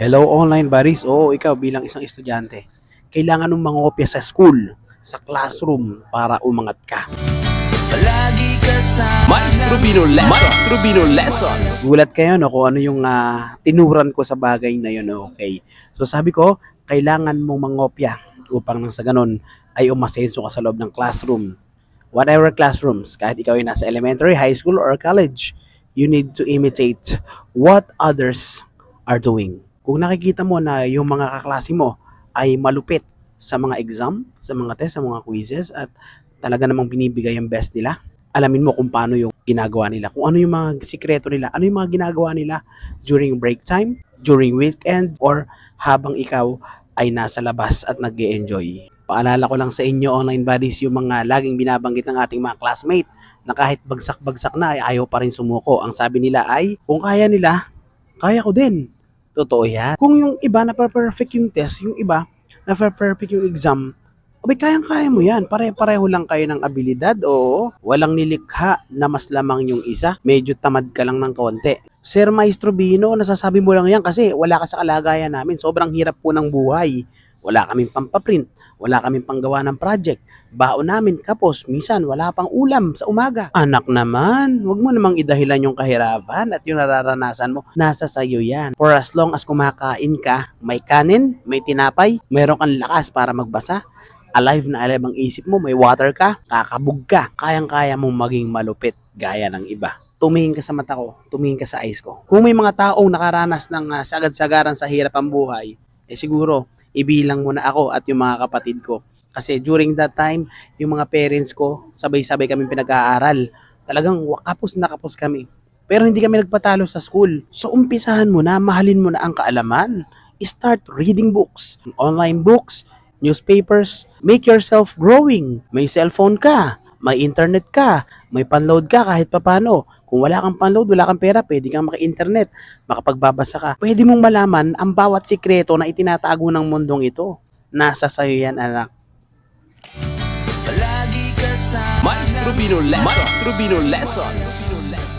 Hello online buddies. Oo, ikaw bilang isang estudyante, kailangan mong mangopya sa school, sa classroom para umangat ka. Palagi kasama Maestro Bino Lessons. Maestro Bino Lessons. Gulat kayo no kung ano yung ah, tinuran ko sa bagay na yun, okay? So sabi ko, kailangan mong mangopya upang nang sa ganun ay umasenso ka sa loob ng classroom. Whatever classrooms, kahit ikaw ay nasa elementary, high school, or college, you need to imitate what others are doing. Kung nakikita mo na yung mga kaklase mo ay malupit sa mga exam, sa mga test, sa mga quizzes, at talaga namang binibigay ang best nila, alamin mo kung paano yung ginagawa nila, kung ano yung mga sikreto nila, ano yung mga ginagawa nila during break time, during weekend, or habang ikaw ay nasa labas at nag enjoy Paalala ko lang sa inyo online buddies yung mga laging binabanggit ng ating mga classmate na kahit bagsak-bagsak na ay ayaw pa rin sumuko. Ang sabi nila ay, kung kaya nila, kaya ko din. Totoo yan. Kung yung iba na perfect yung test, yung iba na perfect yung exam, Abay, kayang-kaya mo yan. Pare-pareho lang kayo ng abilidad, oo. Walang nilikha na mas lamang yung isa. Medyo tamad ka lang ng konti. Sir Maestro Bino, nasasabi mo lang yan kasi wala ka sa kalagayan namin. Sobrang hirap po ng buhay. Wala kaming pampaprint. Wala kaming panggawa ng project. Baon namin, kapos, minsan wala pang ulam sa umaga. Anak naman, wag mo namang idahilan yung kahirapan at yung nararanasan mo. Nasa sayo yan. For as long as kumakain ka, may kanin, may tinapay, meron kang lakas para magbasa, alive na alive ang isip mo, may water ka, kakabog ka, kayang-kaya mong maging malupit gaya ng iba. Tumingin ka sa mata ko, tumingin ka sa eyes ko. Kung may mga taong nakaranas ng ah, sagad-sagaran sa hirap ang buhay, eh siguro, ibilang mo na ako at yung mga kapatid ko. Kasi during that time, yung mga parents ko, sabay-sabay kami pinag-aaral. Talagang kapos na kapos kami. Pero hindi kami nagpatalo sa school. So umpisahan mo na, mahalin mo na ang kaalaman. Start reading books, online books, newspapers, make yourself growing. May cellphone ka, may internet ka, may panload ka kahit papano. Kung wala kang panload, wala kang pera, pwede kang maka-internet, makapagbabasa ka. Pwede mong malaman ang bawat sikreto na itinatago ng mundong ito. Nasa sayo yan, anak. Maestro Bino Lessons. Maestro Bino Lessons.